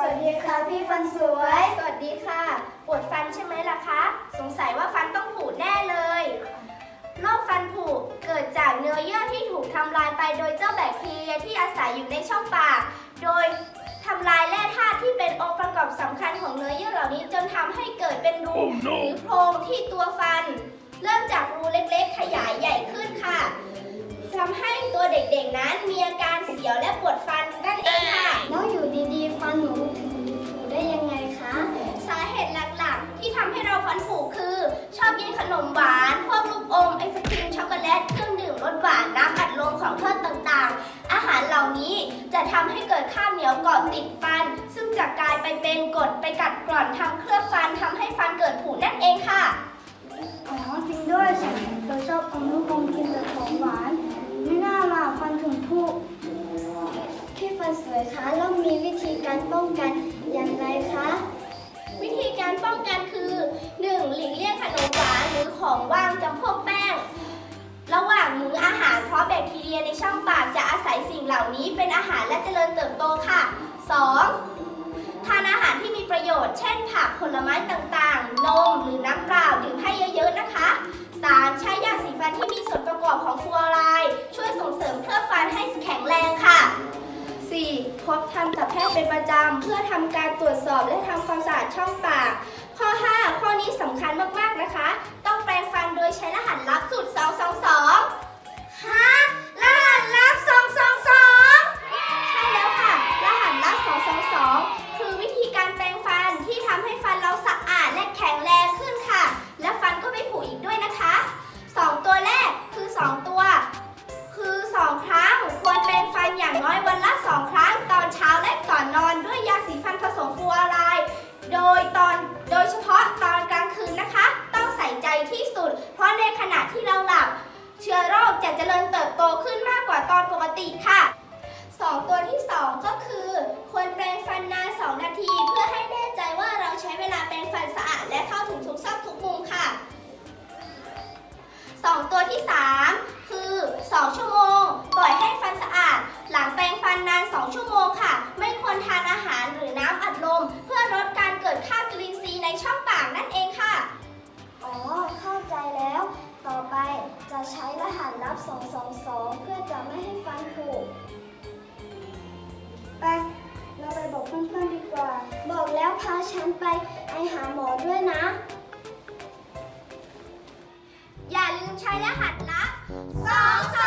สวัสดีค่ะพี่ฟันสวย สวัสดีค่ะ ปวดฟันใช่ไหมล่ะคะ สงสัยว่าฟันต้องผุแน่เลย โรคฟันผุเกิดจากเนื้อเยื่อที่ถูกทำลายไปโดยเจ้าแบคทีเรียที่อาศัยอยู่ในช่องปาก โดยทำลายแร่ธาตุที่เป็นองค์ประกอบสำคัญของเนื้อเยื่อเหล่านี้จนทำให้เกิดเป็นรู Oh, no. หรือโพรงที่ตัวฟัน เริ่มจากรูเล็กๆ ขยายใหญ่ขึ้นค่ะทำให้ตัวเด็กๆนั้นมีอาการเสียวและปวด ขนมหวาน พวกลูกอม ไอศครีม ช็อกโกแลต เครื่องดื่มรสหวาน น้ำอัดลม ของทอดต่างๆ อาหารเหล่านี้จะทำให้เกิดข้าวเหนียวเกาะติดฟัน ซึ่งจะกลายไปเป็นกรดไปกัดกร่อนทำเคลือบฟันทำให้ฟันเกิดผุนั่นเองค่ะ อ๋อ จริงด้วยฉันเคยชอบอมลูกอมกินแต่ของหวาน ไม่น่าล่ะฟันถึงผุพี่ฟันสวยคะแล้วมีวิธีการป้องกันอย่างไรคะ วิธีการป้องกันคือ เหล่านี้เป็นอาหารและเจริญเติบโตค่ะ 2. ทานอาหารที่มีประโยชน์ เช่น ผักผลไม้ต่างๆ นมหรือน้ำเปล่าดื่มให้เยอะๆนะคะ 3. ใช้ยาสีฟันที่มีส่วนประกอบของฟลูออไรด์ช่วยส่งเสริมเคลือบฟันให้แข็งแรงค่ะ 4. พบทันตแพทย์เป็นประจำ เพื่อทำการตรวจสอบและทำความสะอาดช่องปาก ข้อ 5 ข้อนี้สำคัญมากๆนะคะ เจริญเติบโตขึ้นมากกว่าตอนปกติค่ะ 2 ตัวที่ 2 ก็คือ ควรแปรงฟันนาน 2 นาที เพื่อให้แน่ใจว่าเราใช้เวลาแปรงฟันสะอาดและเข้าถึงทุกซอกทุกมุมค่ะ 2 ตัวที่ 3 จะใช้รหัสลับ 222 เพื่อจะไม่ให้ฟันผุไป เราไปบอกเพื่อนๆดีกว่า บอกแล้วพาฉันไปไอหาหมอด้วยนะ อย่าลืมใช้รหัสลับ222